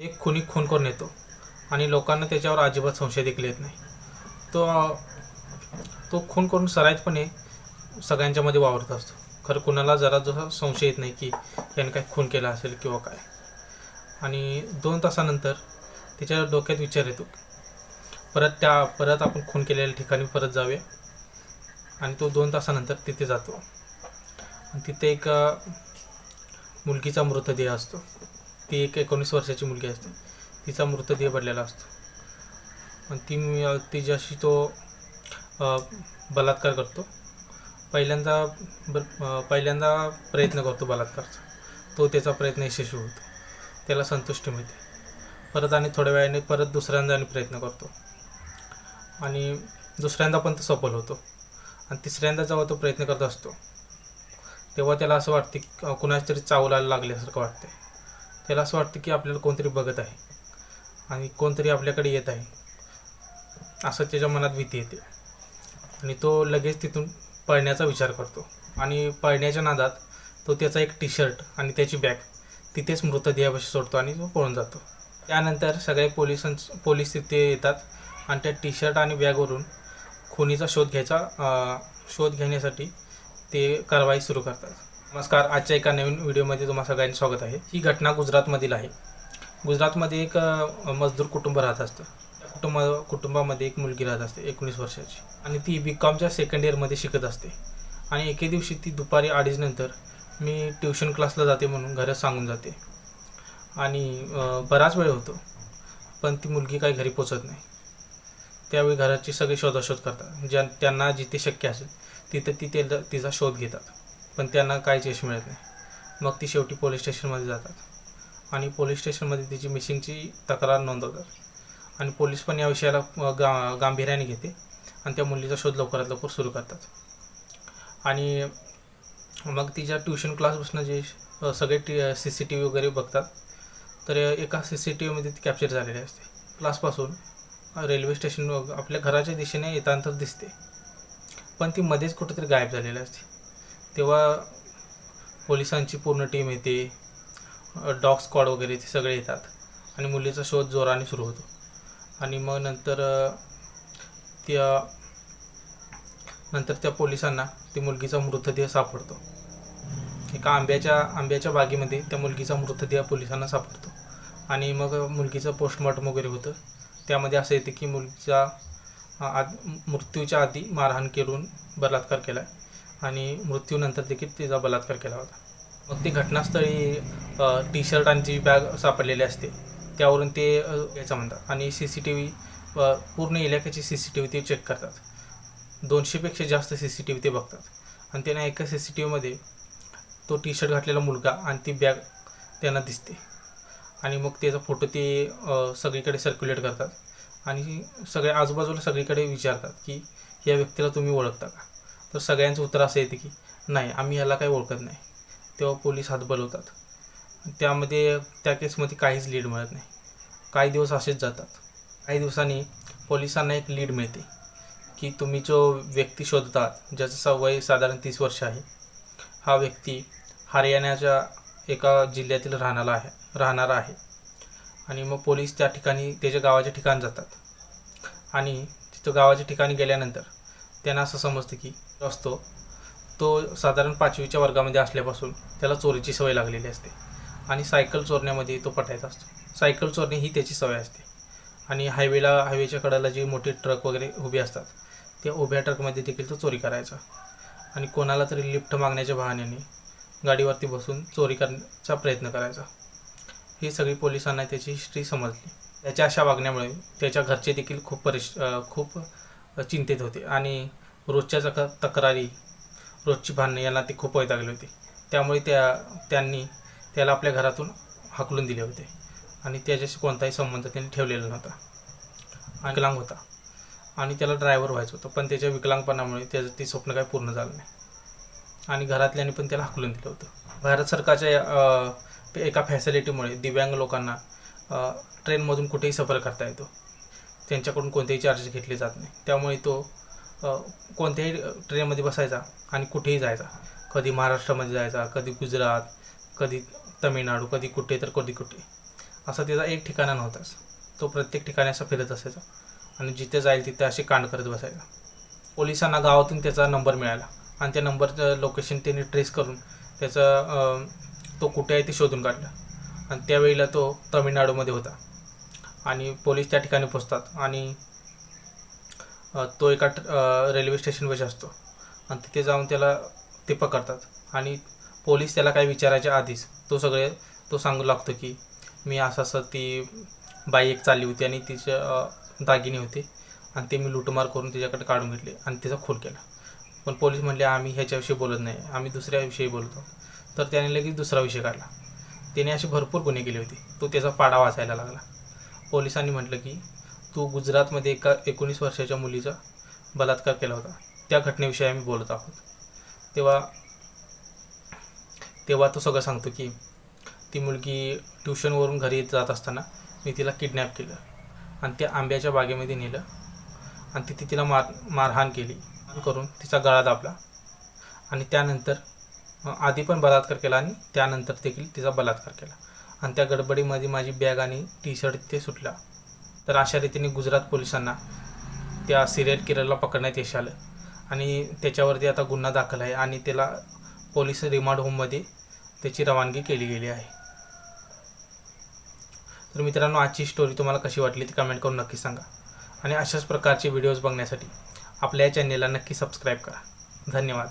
एक खुनी खून करून येतो. आणि लोकांना त्याच्यावर अजिबात संशय देखील येत नाही. तो तो खून करून सराईतपणे सगळ्यांच्यामध्ये वावरत असतो. खरं कुणाला जरा जसा संशय येत नाही की याने काय खून केला असेल किंवा काय. आणि दोन तासानंतर त्याच्या डोक्यात विचार येतो. परत त्या परत आपण खून केलेल्या ठिकाणी परत जाऊया. आणि तो दोन तासानंतर तिथे जातो. आणि तिथे एक मुलगीचा मृतदेह असतो. ती एक एकोणीस वर्षाची मुलगी असते. तिचा मृतदेह पडलेला असतो. आणि ती तिच्याशी तो बलात्कार करतो. पहिल्यांदा ब पहिल्यांदा प्रयत्न करतो बलात्कारचा. तो त्याचा प्रयत्न यशस्वी होतो. त्याला संतुष्टी मिळते. परत आणि थोड्या वेळाने परत दुसऱ्यांदा आणि प्रयत्न करतो. आणि दुसऱ्यांदा पण तो सफल होतो. आणि तिसऱ्यांदा जेव्हा तो प्रयत्न करत असतो तेव्हा त्याला असं वाटते की तरी चावलायला लागल्यासारखं वाटते त्याला असं वाटतं की आपल्याला कोणतरी बघत आहे आणि कोणतरी आपल्याकडे येत आहे. असं त्याच्या मनात भीती येते. आणि तो लगेच तिथून पळण्याचा विचार करतो. आणि पळण्याच्या नादात तो त्याचा एक टी शर्ट आणि त्याची बॅग तिथेच मृतदेहापाशी सोडतो आणि तो पळून जातो. त्यानंतर सगळे पोलिसांच पोलीस तिथे येतात आणि त्या टी शर्ट आणि बॅगवरून खुनीचा शोध घ्यायचा शोध घेण्यासाठी ते कारवाई सुरू करतात. नमस्कार आजच्या एका नवीन व्हिडिओमध्ये तुम्हा सगळ्यांचं स्वागत आहे. ही घटना गुजरातमधील आहे. गुजरातमध्ये एक मजदूर कुटुंब राहत असतं. त्या कुटुंब कुटुंबामध्ये एक मुलगी राहत असते एकोणीस वर्षाची. आणि ती बी कॉमच्या सेकंड इयरमध्ये शिकत असते. आणि एके दिवशी ती दुपारी अडीच नंतर मी ट्युशन क्लासला जाते म्हणून घरात सांगून जाते. आणि बराच वेळ होतो पण ती मुलगी काही घरी पोचत नाही. त्यावेळी घराची सगळे शोधाशोध करतात. ज्या त्यांना जिथे शक्य असेल तिथे ती ते तिचा शोध घेतात. पण त्यांना काहीच यश मिळत नाही. मग ती शेवटी पोलीस स्टेशनमध्ये जातात. आणि पोलीस स्टेशनमध्ये तिची मिसिंगची तक्रार नोंदवतात. आणि पोलीस पण या विषयाला गा गांभीर्याने घेते आणि त्या मुलीचा शोध लवकरात लवकर सुरू करतात. आणि मग तिच्या ट्युशन क्लासपासून जे सगळे T C C T V वगैरे बघतात तर एका सी सी टी व्हीमध्ये ती कॅप्चर झालेली असते. क्लासपासून रेल्वे स्टेशन आपल्या घराच्या दिशेने येताना तर दिसते. पण ती मध्येच कुठेतरी गायब झालेली असते. तेव्हा पोलिसांची पूर्ण टीम येते. डॉग स्क्वॉड वगैरे ते सगळे येतात. आणि मुलीचा शोध जोराने सुरू होतो. आणि मग नंतर त्या नंतर त्या पोलिसांना ती मुलगीचा मृतदेह सापडतो. एका आंब्याच्या आंब्याच्या बागेमध्ये त्या मुलगीचा मृतदेह पोलिसांना सापडतो. आणि मग मुलगीचं पोस्टमॉर्टम वगैरे होतं. त्यामध्ये असं येते की मुलगीचा आ आद मृत्यूच्या आधी मारहाण करून बलात्कार केला आहे आणि मृत्यूनंतर देखील तिचा बलात्कार केला होता. मग ती घटनास्थळी टी शर्ट आणि जी बॅग सापडलेली असते त्यावरून ते याचं म्हणतात आणि सी सी टी व्ही पूर्ण इलाक्याची सी सी टी व्ही ते चेक करतात. दोनशेपेक्षा जास्त सी सी टी व्ही ते बघतात. आणि त्यांना एका सी सी टी व्हीमध्ये तो टी शर्ट घातलेला मुलगा आणि ती बॅग त्यांना दिसते. आणि मग त्याचा फोटो ते सगळीकडे सर्क्युलेट करतात. आणि सगळ्या आजूबाजूला सगळीकडे विचारतात की या व्यक्तीला तुम्ही ओळखता का? तर सगळ्यांचं उत्तर असं येते की नाही आम्ही याला काही ओळखत नाही. तेव्हा पोलीस हात बोलवतात. त्यामध्ये त्या केसमध्ये काहीच लीड मिळत नाही. काही दिवस असेच जातात. काही दिवसांनी पोलिसांना एक लीड मिळते की तुम्ही जो व्यक्ती शोधतात ज्याचं वय साधारण तीस वर्ष आहे हा व्यक्ती हरियाणाच्या एका जिल्ह्यातील राहणारा आहे राहणारा आहे. आणि मग पोलीस त्या ठिकाणी त्याच्या गावाच्या ठिकाण जातात. आणि तिथं गावाच्या ठिकाणी गेल्यानंतर त्यांना असं समजतं की असतो. तो साधारण पाचवीच्या वर्गामध्ये असल्यापासून त्याला चोरीची सवय लागलेली असते. आणि सायकल चोरण्यामध्ये तो पटायचा असतो. सायकल चोरणे ही त्याची सवय असते. आणि हायवेला हायवेच्या कडेला जे मोठे ट्रक वगैरे उभे असतात त्या उभ्या ट्रकमध्ये देखील तो चोरी करायचा. आणि कोणाला तरी लिफ्ट मागण्याच्या बहाण्याने गाडीवरती बसून चोरी करण्याचा प्रयत्न करायचा. ही सगळी पोलिसांना त्याची हिस्ट्री समजली. त्याच्या अशा वागण्यामुळे त्याच्या घरचे देखील खूप परिश खूप चिंतेत होते. आणि रोजच्या जक तक्रारी रोजची भांडणं यांना ते खूप वैतागले होते. त्यामुळे त्या त्यांनी त्याला आपल्या घरातून हाकलून दिले होते. आणि त्याच्याशी कोणताही संबंध त्यांनी ठेवलेला नव्हता. आणि विकलांग होता. आणि त्याला ड्रायव्हर व्हायचं होतं. पण त्याच्या विकलांगपणामुळे त्याचं ते स्वप्न काही पूर्ण झालं नाही. आणि घरातल्यांनी पण त्याला हाकलून दिलं होतं. भारत सरकारच्या एका फॅसिलिटीमुळे दिव्यांग लोकांना ट्रेनमधून कुठेही सफर करता येतो. त्यांच्याकडून कोणतेही चार्जेस घेतले जात नाही. त्यामुळे तो कोणत्याही ट्रेनमध्ये बसायचा आणि कुठेही जायचा. कधी महाराष्ट्रामध्ये जायचा कधी गुजरात कधी तमिळनाडू कधी कुठे तर कधी कुठे. असा त्याचा एक ठिकाणा नव्हताच तो प्रत्येक ठिकाणी असा फिरत असायचा आणि जिथे जाईल तिथे असे कांड करत बसायचा. पोलिसांना गावातून त्याचा नंबर मिळाला आणि त्या नंबरचं लोकेशन त्यांनी ट्रेस करून त्याचं तो कुठे आहे ते शोधून काढलं. आणि त्यावेळेला तो तमिळनाडूमध्ये होता. आणि पोलीस त्या ठिकाणी पोचतात आणि तो एका ट- रेल्वे स्टेशनवर असतो. आणि तिथे जाऊन त्याला ते पकडतात. आणि पोलीस त्याला काही विचारायच्या आधीच तो सगळे तो सांगू लागतो की मी असं असं ती बाई एक चालली होती आणि तिचे दागिने होते आणि ते मी लुटमार करून तिच्याकडे काढून घेतले आणि तिचा खून केला. पण पोलीस म्हणले आम्ही ह्याच्याविषयी बोलत नाही. आम्ही दुसऱ्याविषयी बोलतो. तर त्याने लगेच दुसरा विषय काढला. त्याने असे भरपूर गुन्हे केले होते. तो त्याचा पाडा वाचायला लागला. पोलिसांनी म्हटलं की तू गुजरातमध्ये एका एकोणीस वर्षाच्या मुलीचा बलात्कार केला होता. त्या घटनेविषयी आम्ही बोलत आहोत. तेव्हा तेव्हा तो सगळं सांगतो की ती मुलगी ट्युशनवरून घरी जात असताना मी तिला किडनॅप केलं आणि त्या आंब्याच्या बागेमध्ये नेलं आणि तिथे तिला मार मारहाण केली करून तिचा गळा दाबला आणि त्यानंतर आधी पण बलात्कार केला आणि त्यानंतर देखील तिचा बलात्कार केला. आणि त्या गडबडीमध्ये माझी बॅग आणि टी शर्ट ते सुटला. तर अशा रीतीने गुजरात पोलिसांना त्या सिरियल किलरला पकडण्यात यश आलं. आणि त्याच्यावरती आता गुन्हा दाखल आहे आणि त्याला पोलीस रिमांड होममध्ये त्याची रवानगी केली गेली आहे. तर मित्रांनो आजची स्टोरी तुम्हाला कशी वाटली ती कमेंट करून नक्की सांगा. आणि अशाच प्रकारचे व्हिडिओज बघण्यासाठी आपल्या या चॅनेलला नक्की सबस्क्राईब करा. धन्यवाद.